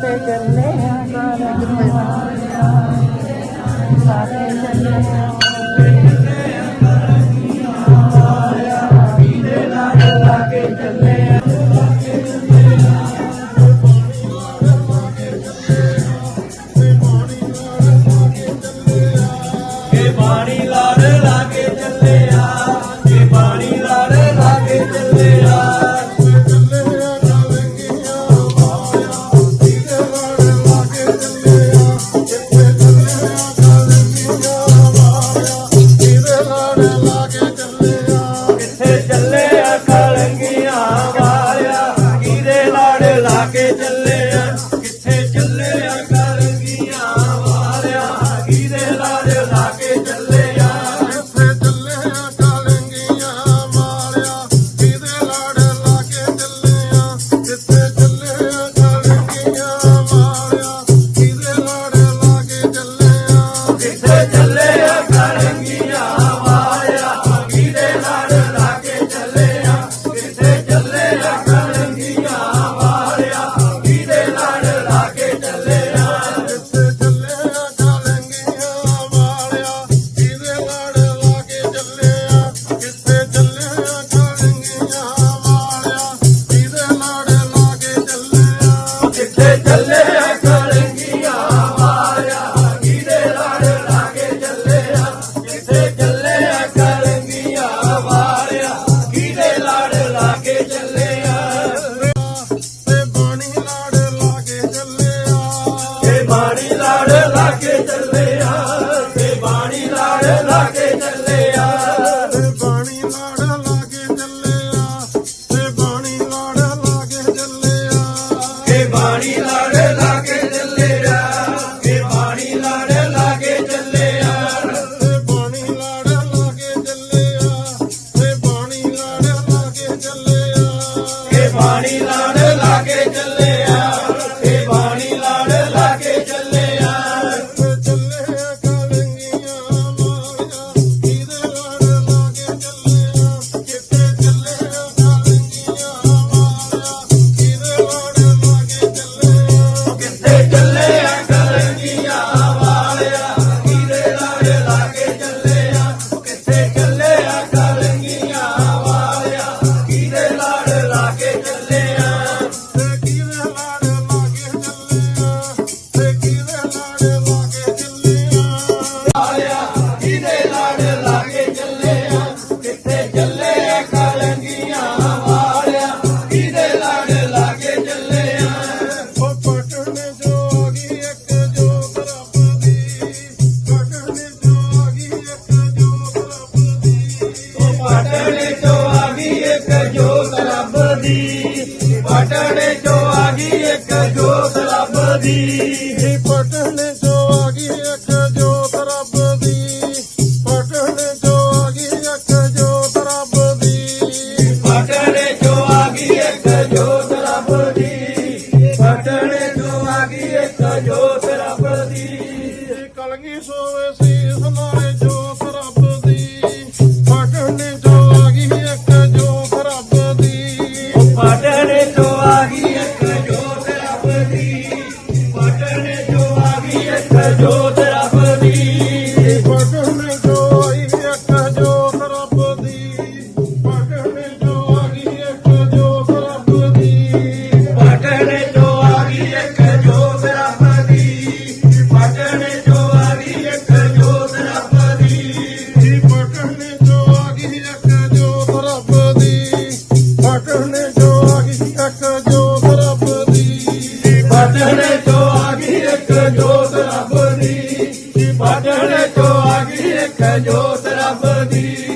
Take a name. ਲਾਗੇ ਚੱਲੇ ਤੇ ਬਾਣੀ ਲਾੜ ਲਾਗੇ ਚੱਲੇ ਆ। ਤੇ ਲਾਗੇ ਚੱਲੇ ਤੇ ਬਾਣੀ ਲਾੜ ਲਾਗੇ ਚੱਲੇ ਆ। ਤੇ ਬਾਣੀ ti. ਸਿੱਖ ਜੋਤ ਰੱਬ ਦੀ